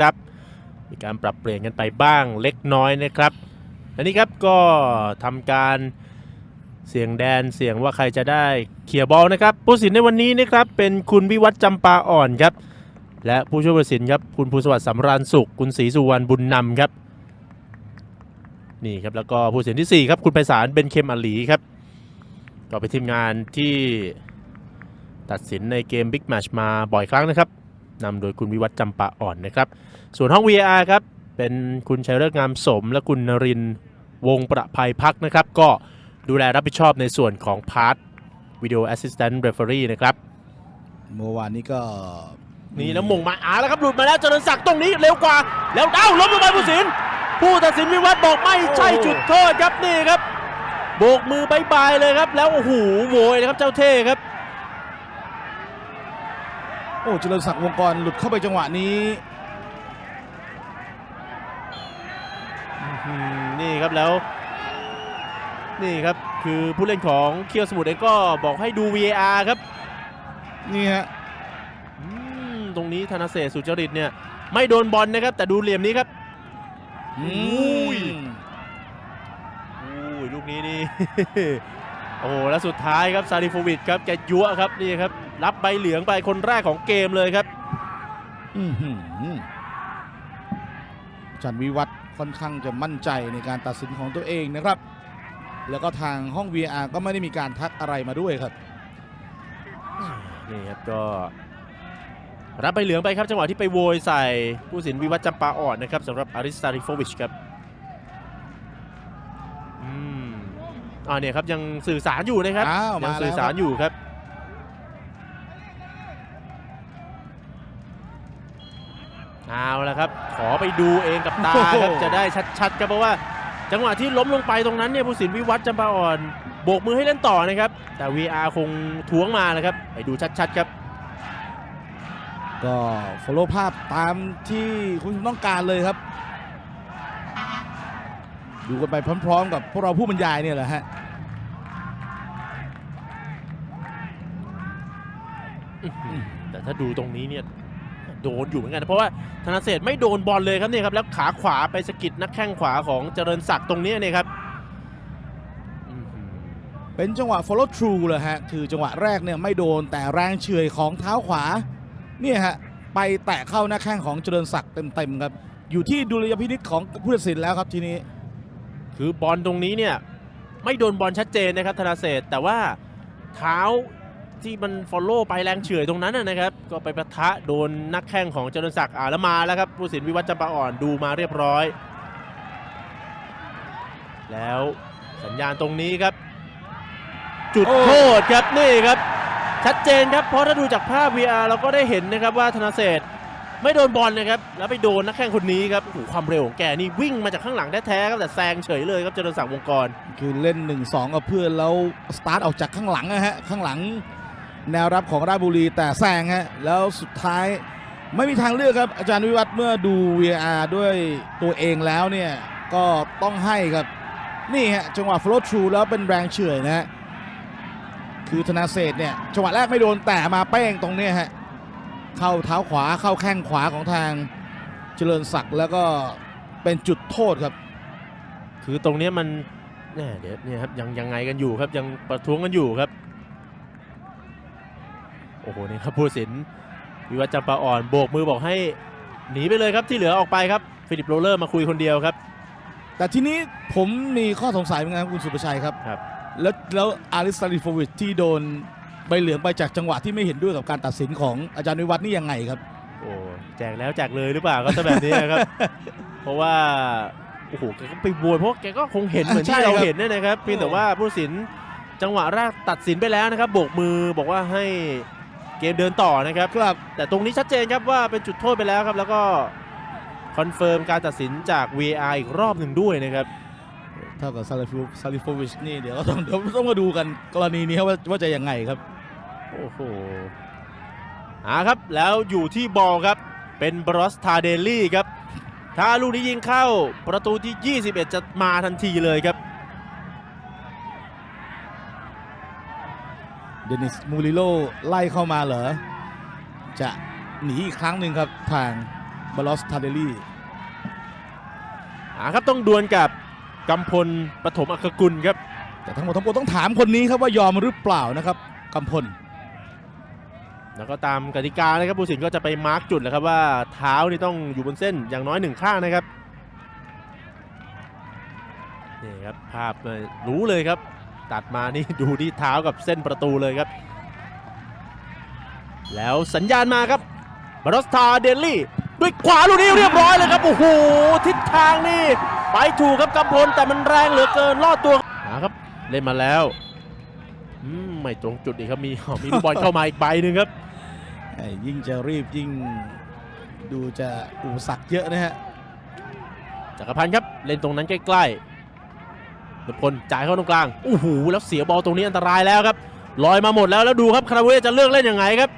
ครับ มีการปรับเปลี่ยนกันไปบ้างเล็กน้อยนะครับและนี่ครับก็ทำการเสียงแดนเสียงว่าใครจะได้เคลียบอลนะครับ ผู้สินในวันนี้นะครับเป็นคุณวิวัฒน์จำปาอ่อนครับ และผู้ช่วยผู้สินครับคุณภูสวัสดิ์สำราญสุข คุณศรีสุวรรณบุญนำครับนี่ครับแล้วก็ผู้สินที่ 4 ครับ คุณไพศาลเบนเคมอลีครับ ก็เป็นทีมงานที่ตัดสินในเกมบิ๊กแมชมาบ่อยครั้งนะครับ นำโดยคุณวิวัฒน์จำปาอ่อนนะครับ ส่วนห้อง VAR ครับ เป็นคุณชัยเลิกษ์งามสม และคุณนรินทร์วงประภัยพักนะครับ ก็ดูแลรับผิดชอบในส่วนของพาร์ทวิดีโอแอสซิสแตนต์เรฟเฟอรี่นะครับ เมื่อวานนี้ก็นี่แล้วมงมาอาแล้วครับหลุดมาแล้วเจริญศักดิ์ตรงนี้เร็วกว่า แล้วเอ้าล้มลงไปผู้ตัดสิน ผู้ตัดสินวิวัฒน์บอกไม่ใช่จุดโทษครับนี่ครับโบกมือบายบายเลยครับ แล้วโอ้โหโวยนะครับเจ้าเท่ครับ โอ้เจริญศักดิ์วงกรหลุดเข้าไปจังหวะนี้อืมนี่ครับแล้ว นี่ครับคือผู้เล่นของเคียวสมุทรเองก็บอกให้ดู VAR ครับ นี่ฮะอืมตรงนี้ธนเศรษฐ์สุจริตเนี่ย ไม่โดนบอลนะครับ แต่ดูเหลี่ยมนี้ครับอือุ้ยมอุ้ยลูกนี้นี่ โอ้แล้วสุดท้ายครับซาริโฟวิชครับแกยั่วครับนี่ครับ รับใบเหลืองไปคนแรกของเกมเลยครับอื้อหือจันวิวัฒน์ค่อนข้างจะมั่นใจในการตัดสินของตัวเองนะครับ แล้วก็ทางห้อง VR ก็ไม่ได้มีการทักอะไรมาด้วยครับนี่ครับก็รับใบเหลืองไปครับจังหวะที่ไปโวยใส่ผู้สินวิวัฒน์จำปาอ่อนนะครับสำหรับอาริสตาริโฟวิชครับ อ่าเนี่ยครับยังสื่อสารอยู่นะครับอ้าวมายัแล้ว สื่อสารครับอยู่ครับเอาละครับ ขอไปดูเองกับตาครับจะได้ชัดๆครับเพราะว่าจังหวะที่ล้มลงไปตรงนั้นเนี่ยผู้สินวิวัฒน์จำปาอ่อนโบกมือให้เล่นต่อนะครับ แต่ VR คงท้วงมานะครับ ไปดูชัดๆครับ ก็ follow ภาพตามที่คุณต้องการเลยครับ ดูกันไปพร้อม ๆ กับพวกเราผู้บรรยายเนี่ยแหละฮะ แต่ถ้าดูตรงนี้เนี่ยโดนอยู่เหมือนกันนะเพราะว่าธนเศรษฐ์ไม่โดนบอลเลยครับเนี่ยครับแล้วขาขวาไปสะกิดนักแข้งขวาของเจริญศักดิ์ตรงนี้เนี่ยครับอื้อหือเป็นจังหวะ follow through เลยฮะคือจังหวะแรกเนี่ยไม่โดนแต่แรงเฉื่อยของเท้าขวาเนี่ยฮะไปแตะเข้าหน้าแข้งของเจริญศักดิ์เต็มๆครับอยู่ที่ดุลยพินิจของผู้ตัดสินแล้วครับทีนี้ คือบอลตรงนี้เนี่ยไม่โดนบอลชัดเจนนะครับธนเศรษฐ์แต่ว่าเท้า ที่มันฟอลโล่ไปแรงเฉื่อยตรงนั้นนะครับ ก็ไปประทะโดนนักแข้งของเจริญศักดิ์อ่าแล้วมาแล้วครับผู้สินวิวัฒน์จำปาอ่อนดูมาเรียบร้อย แล้วสัญญาณตรงนี้ครับ จุดโทษครับนี่ครับ ชัดเจนครับเพราะถ้าดูจากภาพ VR เราก็ได้เห็นนะครับว่าธนาเศษไม่โดนบอลนะครับ แล้วไปโดนนักแข่งคนนี้ครับโอ้ความเร็วของแกนี่วิ่งมาจากข้างหลังแท้ๆครับแต่แซงเฉยเลยครับเจริญศักดิ์วงกร คือเล่น 1-2กับเพื่อนแล้วสตาร์ทออกจากข้างหลังนะฮะข้างหลัง แนวรับของราชบุรีแต่แซงฮะแล้วสุดท้ายไม่มีทางเลือกครับ อาจารย์วิวัฒน์เมื่อดู VR ด้วยตัวเองแล้วเนี่ยก็ต้องให้ครับ นี่ฮะจังหวะ flow through แล้วเป็นแรงเฉื่อยนะฮะคือธนาเศรษฐ์เนี่ยจังหวะแรกไม่โดนแต่มาเป้งตรงเนี้ยฮะเข้าเท้าขวาเข้าแข้งขวาของทางเจริญศักดิ์แล้วก็เป็นจุดโทษครับ คือตรงเนี้ยมันแน่เดี๋ยวเนี่ยครับยังยังไงกันอยู่ครับยังประท้วงกันอยู่ครับ โอ้โหนี่ครับผู้ตัดสินวิวัฒน์จำปาอ่อนโบกมือบอกให้หนีไปเลยครับที่เหลือออกไปครับฟิลิปโรเลอร์มาคุยคนเดียวครับ แต่ทีนี้ผมมีข้อสงสัยเหมือนกันครับคุณสุประชัยครับ ครับ แล้วแล้วอาริสตาลิโฟวิชที่โดนใบเหลืองไปจากจังหวะที่ไม่เห็นด้วยกับการตัดสินของอาจารย์วิวัฒน์นี่ยังไงครับ โอ้แจกแล้วแจกเลยหรือเปล่าก็จะแบบนี้นะครับ เพราะว่าโอ้โหแกก็ไปโวยเพราะแกก็คงเห็นเหมือนใช่ที่เราครับ เห็นเนี่ยนะครับเพียงแต่ว่าผู้ตัดสินจังหวะแรกตัดสินไปแล้วนะครับโบกมือบอกว่าให้ เกมเดินต่อนะครับครับ แต่ตรงนี้ชัดเจนครับว่าเป็นจุดโทษไปแล้วครับ แล้วก็คอนเฟิร์มการตัดสินจาก VAR อีกรอบหนึ่งด้วยนะครับเท่ากับซาลิฟูซาลิโฟวิชนี่เดี๋ยวก็ต้องเดี๋ยวต้องมาดูกันกรณีนี้ว่าว่าจะยังไงครับ โอ้โหอ่าครับแล้วอยู่ที่บอลครับเป็นบรอสทาเดลลี่ครับ ถ้าลูกนี้ยิงเข้าประตูที่ 21 จะมาทันทีเลยครับ เดนิสมูริโลไล่เข้ามาเหรอ จะหนีอีกครั้งหนึ่งครับทางบาลอสทาเดลี่อ่าครับต้องดวลกับกำพลปฐมอัครกุลครับ แต่ทั้งหมดทั้งปวงต้องถามคนนี้ครับว่ายอมหรือเปล่านะครับกำพล แล้วก็ตามกติกานะครับผู้สินก็จะไปมาร์กจุดแหล้วครับว่าเท้านี่ต้องอยู่บนเส้นอย่างน้อยหนึ่งข้างนะครับนี่ครับภาพเอ่อรู้เลยครับ ตัดมานี่ดูที่เท้ากับเส้นประตูเลยครับ แล้วสัญญาณมาครับบารอสตาเดลลี่ด้วยขวาลูกนี้เรียบร้อยเลยครับโอ้โหทิศทางนี่ไปถูกครับกำพลแต่มันแรงเหลือเกินลอดตัวนะครับ เล่นมาแล้วอืมไม่ตรงจุดอีกครับมีมีลูกบอลเข้ามาอีกใบหนึ่งครับไอ้ยิ่งจะรีบยิ่งดูจะอุปสรรคเยอะนะฮะจักรพันธ์ครับ เล่นตรงนั้นใกล้ๆ นุพลจ่ายเข้าตรงกลางโอ้โหแล้วเสียบอลตรงนี้อันตรายแล้วครับลอยมาหมดแล้วแล้วดูครับคาราบูเอจะเลือกเล่นยังไงครับ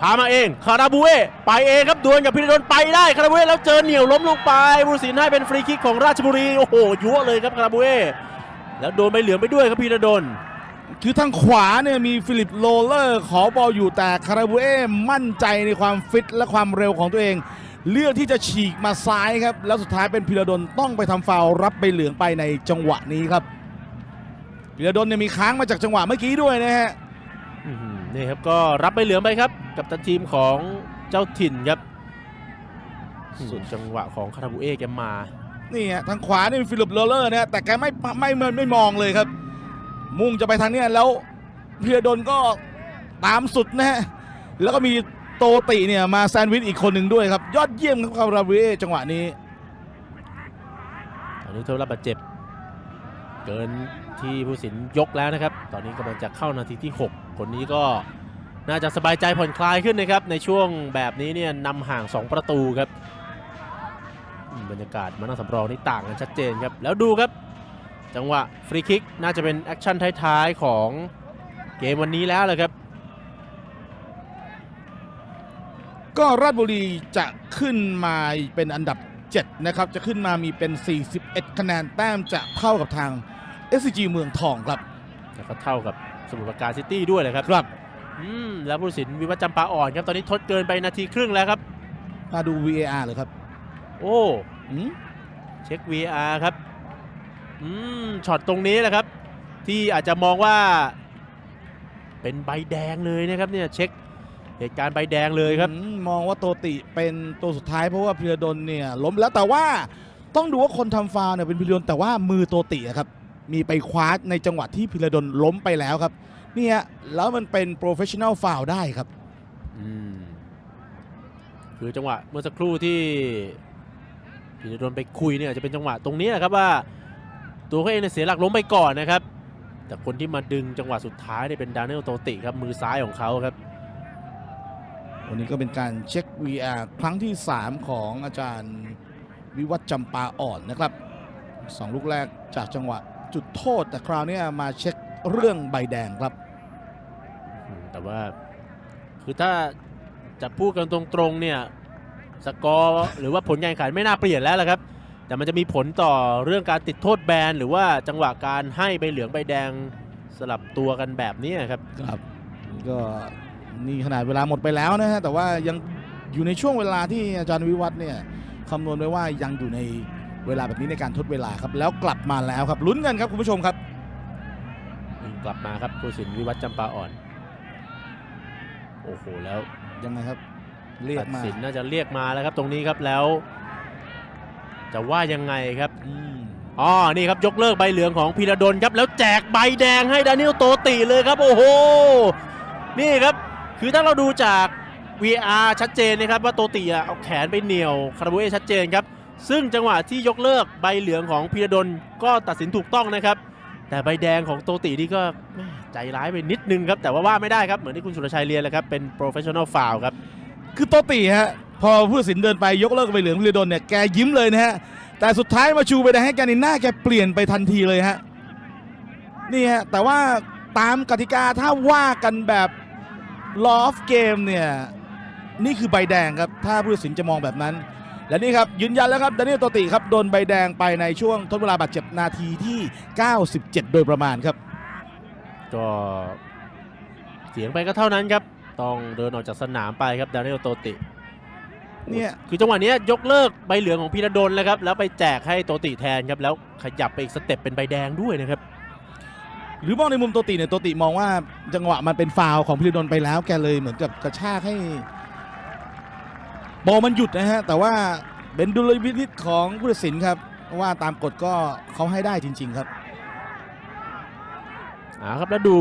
พามาเองคาราบูเอไปเองครับดวลกับพิรดลไปได้คาราบูเอแล้วเจอเหนียวล้มลงไปบุรศิลป์ให้เป็นฟรีคิกของราชบุรีโอ้โหยั่วเลยครับคาราบูเอแล้วโดนใบเหลืองไปด้วยครับพิรดลคือทางขวาเนี่ยมีฟิลิปโรลเลอร์ขอบอลอยู่แต่คาราบูเอมั่นใจในความฟิตและความเร็วของตัวเอง เลือกที่จะฉีกมาซ้ายครับ แล้วสุดท้ายเป็นพิรดลต้องไปทำฟาวล์รับใบเหลืองไปในจังหวะนี้ครับพิรดลเนี่ยมีค้างมาจากจังหวะเมื่อกี้ด้วยนะฮะอื้อหือนี่ครับก็รับใบเหลืองไปครับ กับตันทีมของเจ้าถิ่นครับส่วนจังหวะของคาราบูเอแกมานี่ฮะทางขวานี่เป็นฟิลิปโรลเลอร์นะฮะแต่แกไม่ไม่ไม่ไม่มองเลยครับ มุ่งจะไปทางเนี้ยแล้วพิรดลก็ตามสุดนะฮะแล้วก็มี โตติเนี่ยมาแซนด์วิชอีกคนหนึ่งด้วยครับ ยอดเยี่ยมครับคาราบูเอจังหวะนี้ตอนนี้เท่ารับบาดเจ็บ เกินที่ผู้สินยกแล้วนะครับ ตอนนี้กำลังจะเข้านาทีที่ 6 คนนี้ก็น่าจะสบายใจผ่อนคลายขึ้นนะครับ ในช่วงแบบนี้เนี่ยนำห่าง 2 ประตูครับ บรรยากาศมานั่งสำรองนี่ต่างกันชัดเจนครับ แล้วดูครับ จังหวะฟรีคิกน่าจะเป็นแอคชั่นท้ายๆของเกมวันนี้แล้วเลยครับ ก็ราชบุรีจะขึ้นมาเป็นอันดับ 7 นะครับ จะขึ้นมามีเป็น 41 คะแนนแต้มจะเท่ากับทาง SCG เมืองทองครับแล้วก็เท่ากับสมุทรปราการซิตี้ด้วยเลยครับครับอืมแล้วผู้สินวิวัฒน์จำปาอ่อนครับ ตอนนี้ทดเกินไปนาทีครึ่งแล้วครับ มาดู VAR เลยครับ โอ้อืมเช็ค VR ครับอืมช็อตตรงนี้แหละครับ ที่อาจจะมองว่า เป็นใบแดงเลยนะครับเนี่ยเช็ค เหตุการณ์ใบแดงเลยครับอืมมองว่าโตติเป็นตัวสุดท้ายเพราะว่าพิรดลเนี่ยล้มแล้วแต่ว่าต้องดูว่าคนทำฟาวล์เนี่ยเป็นพิรดลแต่ว่ามือโตติอะครับมีไปคว้าในจังหวะที่พิรดลล้มไปแล้วครับเนี่ยแล้วมันเป็นโปรเฟชชั่น l ลฟาวได้ครับอืมคือจังหวะเมื่อสักครู่ที่พีระดนไปคุยเนี่ยจะเป็นจังหวะตรงนี้แหละครับว่า ตัวเขาเองเนี่ยเสียหลักล้มไปก่อนนะครับ แต่คนที่มาดึงจังหวะสุดท้ายเนี่ยเป็นดานเนลโตติครับมือซ้ายของเขาครับ วันนี้ก็เป็นการเช็ค VR ครั้งที่ 3 ของอาจารย์วิวัฒน์จำปาอ่อนนะครับสองลูกแรกจากจังหวะจุดโทษ แต่คราวเนี้ยมาเช็คเรื่องใบแดงครับอืมแต่ว่าคือถ้าจะพูดกันตรงๆเนี่ยสกอร์หรือว่าผลการแข่งขันไม่น่าเปลี่ยนแล้วละครับ แต่มันจะมีผลต่อเรื่องการติดโทษแบนหรือว่าจังหวะการให้ใบเหลืองใบแดงสลับตัวกันแบบนี้ครับครับ ก็ นี่ขนาดเวลาหมดไปแล้วนะฮะแต่ว่ายังอยู่ในช่วงเวลาที่อาจารย์วิวัฒน์เนี่ยคำนวณไว้ว่ายังอยู่ในเวลาแบบนี้ในการทดเวลาครับ แล้วกลับมาแล้วครับลุ้นกันครับคุณผู้ชมครับกลับมาครับผู้สินวิวัฒน์จำปาอ่อน โอ้โหแล้วยังไงครับเรียตักดมาสินน่าจะเรียกมาแล้วครับตรงนี้ครับแล้ว จะว่ายังไงครับอืมอ๋อนี่ครับยกเลิกใบเหลืองของพีระดลครับ แล้วแจกใบแดงให้ดานิเอลโตติเลยครับ โอ้โห นี่ครับ คือถ้าเราดูจาก VR ชัดเจนนะครับว่าโตติเอาแขนไปเหนี่ยวคาราบูเอชัดเจนครับ ซึ่งจังหวะที่ยกเลิกใบเหลืองของพีระดลก็ตัดสินถูกต้องนะครับ แต่ใบแดงของโตตินี่ก็ใจร้ายไปนิดนึงครับ แต่ว่าว่าไม่ได้ครับ เหมือนที่คุณสุรชัยเรียนเลยครับ เป็น professional foul ครับ คือโตติฮะพอผู้ตัดสินเดินไปยกเลิกใบเหลืองวิรดลเนี่ยแกยิ้มเลยนะฮะแต่สุดท้ายมาชูใบแดงให้แกนี่หน้าแกเปลี่ยนไปทันทีเลยฮะนี่ฮะแต่ว่าตามกติกาถ้าว่ากันแบบ law of game เนี่ยนี่คือใบแดงครับ ถ้าผู้ตัดสินจะมองแบบนั้น และนี่ครับยืนยันแล้วครับดานิเอลโตติครับโดนใบแดงไปในช่วงทดเวลาบาดเจ็บนาทีที่ 97 โดยประมาณครับ ก็เสียงไปก็เท่านั้นครับ ต้องเดินออกจากสนามไปครับดานิเอลโตติเนี่ยคือจังหวะเนี้ยยกเลิกใบเหลืองของพีระดลแล้วครับ แล้วไปแจกให้โตติแทนครับ แล้วขยับไปอีกสเต็ปเป็นใบแดงด้วยนะครับ หรือมองในมุมโตติเนี่ยโตติมองว่าจังหวะมันเป็นฟาวของพิรดลไปแล้วแกเลยเหมือนกับกระชากให้บอลมันหยุดนะฮะแต่ว่าเป็นดุลยพินิษของผู้ตัดสินครับว่าตามกฎก็เขาให้ได้จริง ๆครับอ่าครับแล้วดู